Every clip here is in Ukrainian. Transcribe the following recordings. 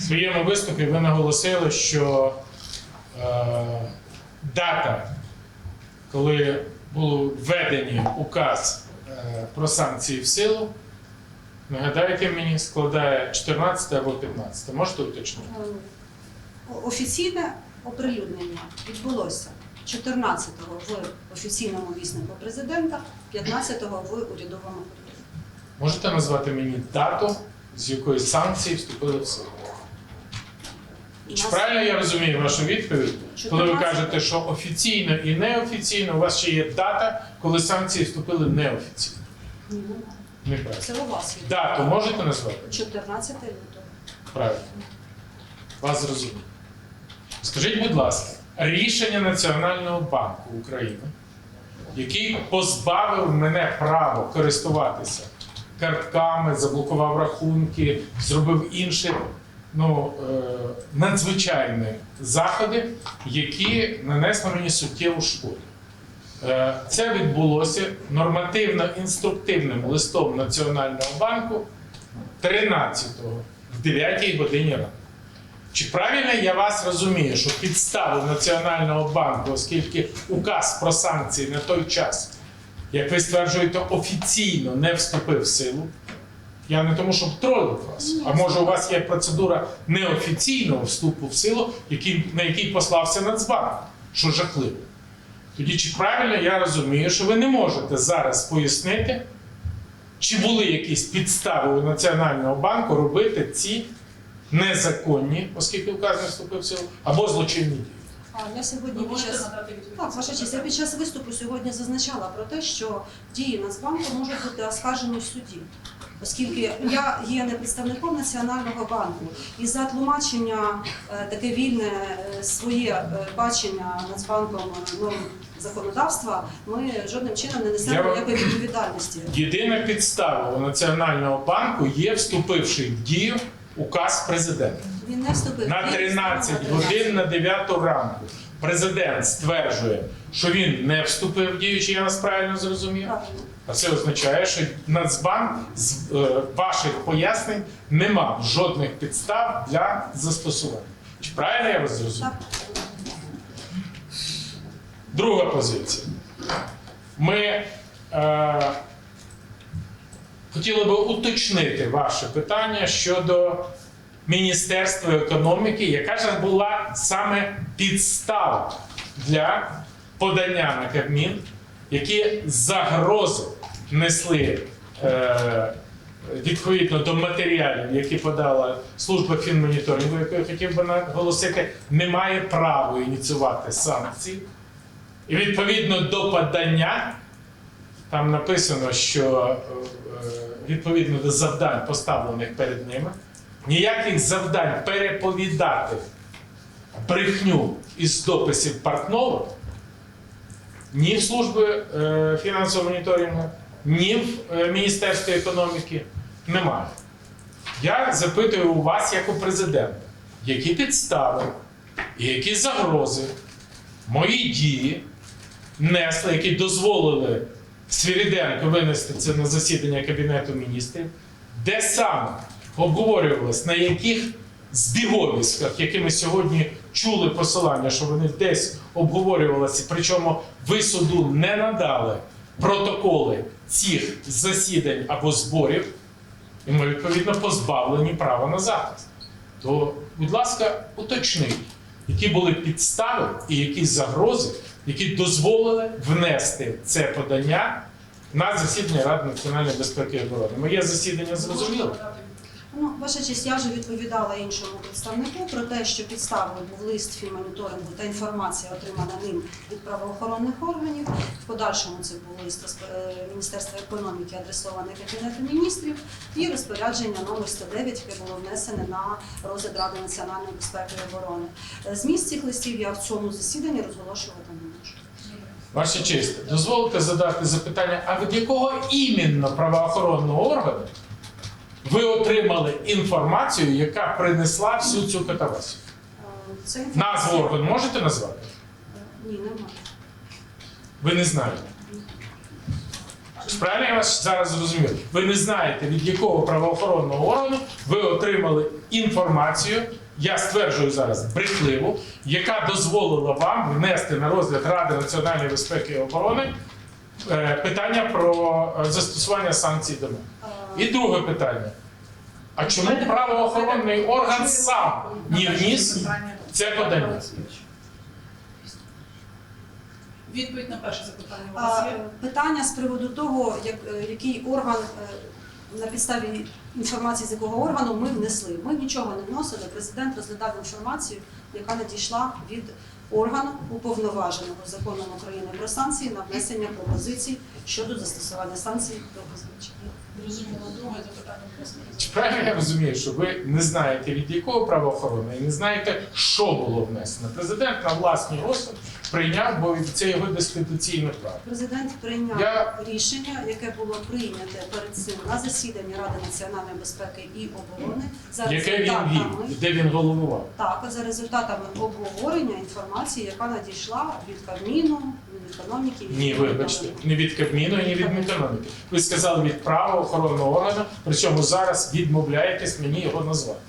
В своєму виступі ви наголосили, що е, дата, коли були введені указ е, про санкції в силу, нагадайте мені, складає 14 або 15. Можете уточнити? Е, Офіційне оприлюднення відбулося 14-го в офіційному віснику президента, 15-го в урядовому. Можете назвати мені дату, з якої санкції вступили в силу? І Чи нас- правильно я розумію вашу відповідь, коли ви кажете, що офіційно і неофіційно у вас ще є дата, коли санкції вступили неофіційно? Ні. Неправильно. Це у вас є. Дату можете назвати? 14 лютого. Правильно. Вас зрозуміло. Скажіть, будь ласка, рішення Національного банку України, який позбавив мене права користуватися картками, заблокував рахунки, зробив інші ну, е, надзвичайні заходи, які нанесли мені суттєву шкоду. Е, Це відбулося нормативно-інструктивним листом Національного банку 13-го в 9 годині ранку. Чи правильно я вас розумію, що підстави Національного банку, оскільки указ про санкції на той час, як ви стверджуєте, офіційно не вступив в силу? Я не тому, щоб тролити вас. А може, у вас є процедура неофіційного вступу в силу, який, на який послався Нацбанк, що жахливо. Тоді чи правильно я розумію, що ви не можете зараз пояснити, чи були якісь підстави у Національного банку робити ці незаконні, оскільки указ не вступив в силу, або злочинні дії? А я сьогодні під час так, ваша честь, я під час виступу сьогодні зазначала про те, що дії Нацбанку можуть бути оскаржені в суді. Оскільки я є не представником Національного банку, і за тлумачення е, таке вільне е, своє е, бачення Нацбанком норм законодавства, ми жодним чином не несемо ніякої відповідальності. Єдина підстава у Національного банку є вступивший в дію указ президента. Він не вступив На в 13 годин на 9 ранку президент стверджує, що він не вступив в дію, чи я вас правильно зрозумів? Правильно. А це означає, що Нацбанк з е, ваших пояснень не мав жодних підстав для застосування. Чи правильно я вас зрозумів? Друга позиція. Ми е, хотіли би уточнити ваше питання щодо Міністерства економіки, яка ж була саме підстава для подання на Кабмін, які загрози несли е, відповідно до матеріалів, які подала служба фінмоніторингу, яку я хотів би наголосити, не має права ініціювати санкції. І відповідно до подання там написано, що е, відповідно до завдань, поставлених перед ними, ніяких завдань переповідати брехню із дописів Портнова ні в служби е, фінансового моніторингу, ні в е, Міністерстві економіки немає. Я запитую у вас, як у президента, які підстави і які загрози мої дії несли, які дозволили Свіріденко винести це на засідання Кабінету міністрів, де саме обговорювалось, на яких збіговіськах, які ми сьогодні чули посилання, що вони десь обговорювалися, причому ви суду не надали протоколи цих засідань або зборів, і ми відповідно позбавлені права на захист. То, будь ласка, уточніть, які були підстави і які загрози, які дозволили внести це подання на засідання Ради національної безпеки і оборони. Моє засідання зрозуміло? Ну, ваша честь, я вже відповідала іншому представнику про те, що підставою був лист фінмоніторингу та інформація, отримана ним від правоохоронних органів. В подальшому це був лист розп- е, Міністерства економіки, адресований Кабінету міністрів, і розпорядження номер 109, яке було внесене на розгляд Ради національної безпеки і оборони. Е, Зміст цих листів я в цьому засіданні розголошувати не можу. Ваша честь, дозволите задати запитання, а від якого іменно правоохоронного органу ви отримали інформацію, яка принесла всю цю катавасію? Е, Це Назву органу можете назвати? Ні, немає. Ви не знаєте. Правильно я вас зараз зрозумів? Ви не знаєте, від якого правоохоронного органу ви отримали інформацію, я стверджую зараз брехливу, яка дозволила вам внести на розгляд Ради національної безпеки і оборони е, питання про е, застосування санкцій до мене. І друге питання. А чому правоохоронний орган сам не вніс це подання? Відповідь на перше запитання у А, вас є? Питання з приводу того, як, е, який орган е, на підставі інформації з якого органу ми внесли. Ми нічого не вносили. Президент розглядав інформацію, яка надійшла від органу уповноваженого законом України про санкції на внесення пропозицій щодо застосування санкцій до позивача. Зрозуміло, друге запитання. Чи правильно я розумію, що ви не знаєте від якого правоохоронного і не знаєте, що було внесено? Президент на власний розсуд прийняв, бо це його дискретаційне право. Президент прийняв Я- рішення, яке було прийняте перед цим на засіданні Ради національної безпеки і оборони за Яке він результатами вів, де він головував? Так, за результатами обговорення інформації, яка надійшла від Кабміну, Мінекономіки, від Ні, вибачте, не від Кабміну і не від Мінекономіки. Ви сказали від правоохоронного органу, причому зараз відмовляєтесь мені його назвати.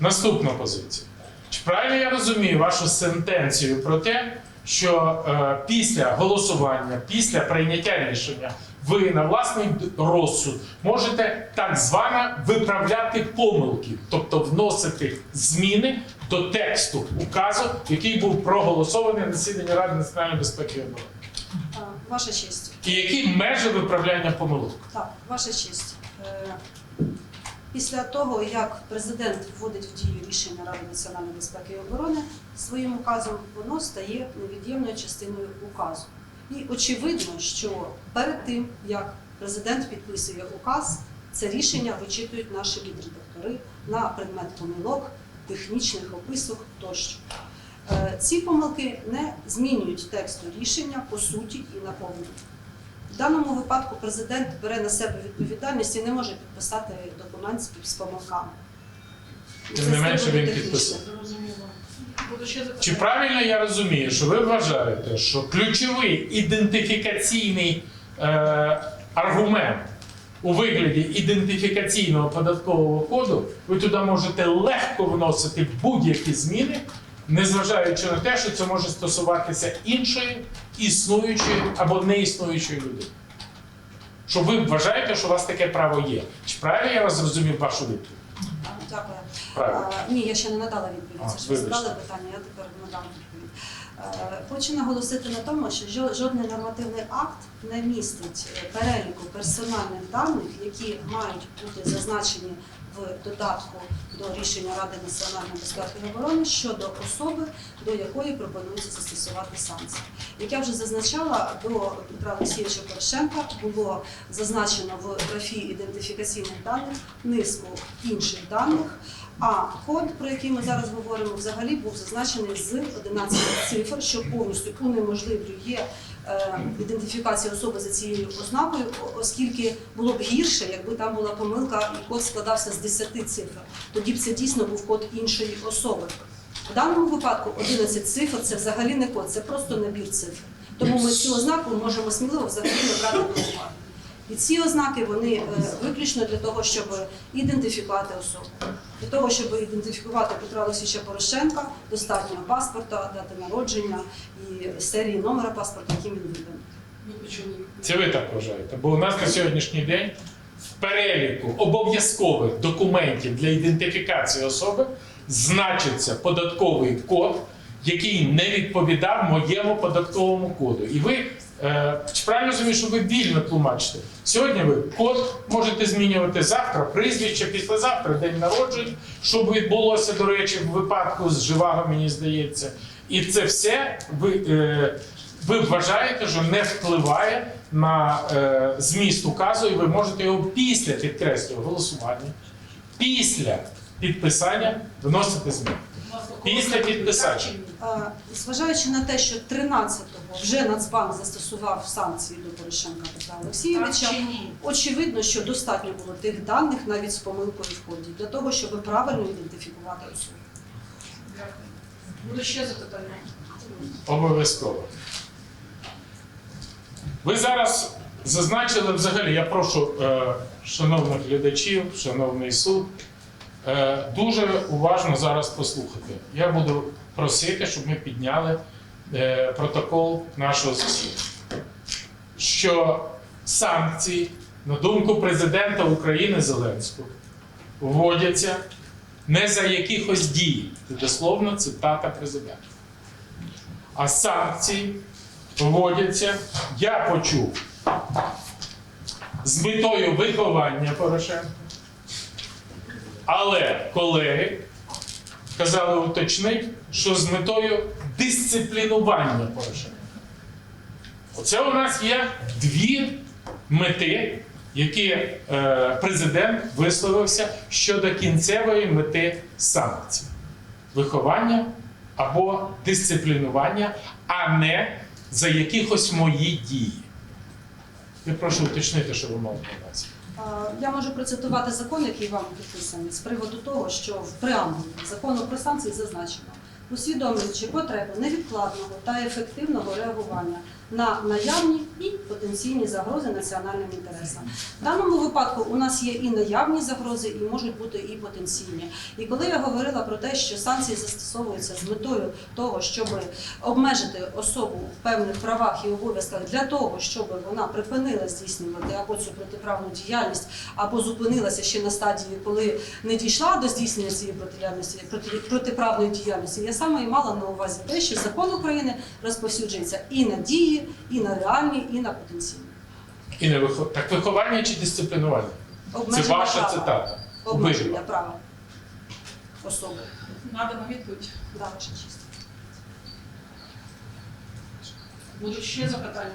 Наступна позиція. Чи правильно я розумію вашу сентенцію про те, що е, після голосування, після прийняття рішення, ви на власний розсуд можете так звано виправляти помилки, тобто вносити зміни до тексту указу, який був проголосований на засіданні Ради національної безпеки і оборони. Ваша честь. І які межі виправляння помилок? Так, ваша честь. Е, Після того, як президент вводить в дію рішення Ради національної безпеки і оборони своїм указом, воно стає невід'ємною частиною указу. І очевидно, що перед тим, як президент підписує указ, це рішення вичитують наші лідери-доктори на предмет помилок, технічних описок тощо. Е, Ці помилки не змінюють тексту рішення по суті і наповненню. В даному випадку президент бере на себе відповідальність і не може підписати документ з- помилками. Тим не менше він підписав. Чи правильно я розумію, що ви вважаєте, що ключовий ідентифікаційний е, аргумент у вигляді ідентифікаційного податкового коду, ви туди можете легко вносити будь-які зміни, незважаючи на те, що це може стосуватися іншої існуючої або неіснуючої людини? Що ви вважаєте, що у вас таке право є? Чи правильно я вас зрозумів вашу відповідь? Дякую. Правильно. А, Ні, я ще не надала відповідь. Це ж ви задали питання, я тепер надам відповідь. Е, Хочу наголосити на тому, що жодний нормативний акт не містить е, переліку персональних даних, які мають бути зазначені в додатку до рішення Ради національної безпеки і оборони щодо особи, до якої пропонується застосувати санкції. Як я вже зазначала, до Петра Олексійовича Порошенка було зазначено в графі ідентифікаційних даних низку інших даних. А код, про який ми зараз говоримо, взагалі був зазначений з 11 цифр, що повністю унеможливлює е, ідентифікацію особи за цією ознакою, оскільки було б гірше, якби там була помилка і код складався з 10 цифр. Тоді б це дійсно був код іншої особи. В даному випадку 11 цифр це взагалі не код, це просто набір цифр. Тому ми цю ознаку можемо сміливо взагалі не брати до уваги. І ці ознаки вони е, виключно для того, щоб ідентифікувати особу. Для того, щоб ідентифікувати Петра Олексійовича Порошенка, достатньо паспорта, дати народження і серії номера паспорта, яким він виданий. Ви. Це ви так вважаєте? Бо у нас на сьогоднішній день в переліку обов'язкових документів для ідентифікації особи значиться податковий код, який не відповідав моєму податковому коду. І ви чи правильно розумію, що ви вільно тлумачите? Сьогодні ви код можете змінювати завтра, прізвище, післязавтра, день народження, що відбулося, до речі, в випадку з Живаго, мені здається. І це все ви. Е, ви вважаєте, що не впливає на е, зміст указу, і ви можете його після підкреслюю голосування, після підписання вносити зміни. Після підписання. Е, Зважаючи на те, що 13-го вже Нацбанк застосував санкції до Порошенка Петра Олексійовича, очевидно, що достатньо було тих даних навіть з помилкою в коді для того, щоб правильно ідентифікувати особу. Дякую. Буде ще запитання? Обов'язково. Ви зараз зазначили взагалі, я прошу е, шановних глядачів, шановний суд, е, дуже уважно зараз послухати. Я буду просити, щоб ми підняли протокол нашого засідання. Що санкції, на думку президента України Зеленського, вводяться не за якихось дій. Це дословно цитата президента. А санкції вводяться, я почув, з метою виховання Порошенка. Але колеги казали уточнити, що з метою дисциплінування Порошенка. Оце у нас є дві мети, які е, президент висловився щодо кінцевої мети санкцій: виховання або дисциплінування, а не за якихось мої дії. Я прошу уточнити, що ви мали на увазі. Я можу процитувати закон, який вам підписаний, з приводу того, що в преамбулі закону про санкції зазначено, усвідомлюючи потребу невідкладного та ефективного реагування на наявні і потенційні загрози національним інтересам. В даному випадку у нас є і наявні загрози, і можуть бути і потенційні. І коли я говорила про те, що санкції застосовуються з метою того, щоб обмежити особу в певних правах і обов'язках для того, щоб вона припинила здійснювати або цю протиправну діяльність, або зупинилася ще на стадії, коли не дійшла до здійснення цієї протидіяльності, проти, протиправної діяльності. Я саме і мала на увазі те, що закон України розповсюджується і на дії, і на реальні, і на потенційні. І не вихо... Так виховання чи дисциплінування? Це ваша права. цитата. Обмеження Обидва. права особи. Надана відповідь. Да, ваша честь. Будуть ще запитання?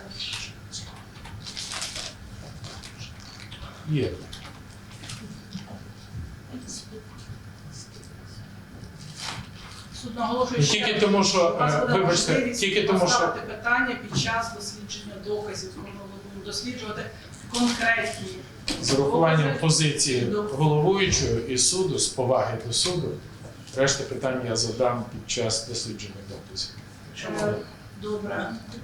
Є. Суд наголошує що тільки тому, що, е, вибачте, тільки тому, що питання під час дослідження доказів, коли ми будемо досліджувати конкретні з урахуванням позиції головуючого і суду, з поваги до суду, решта питань я задам під час дослідження доказів. Чому? Добре.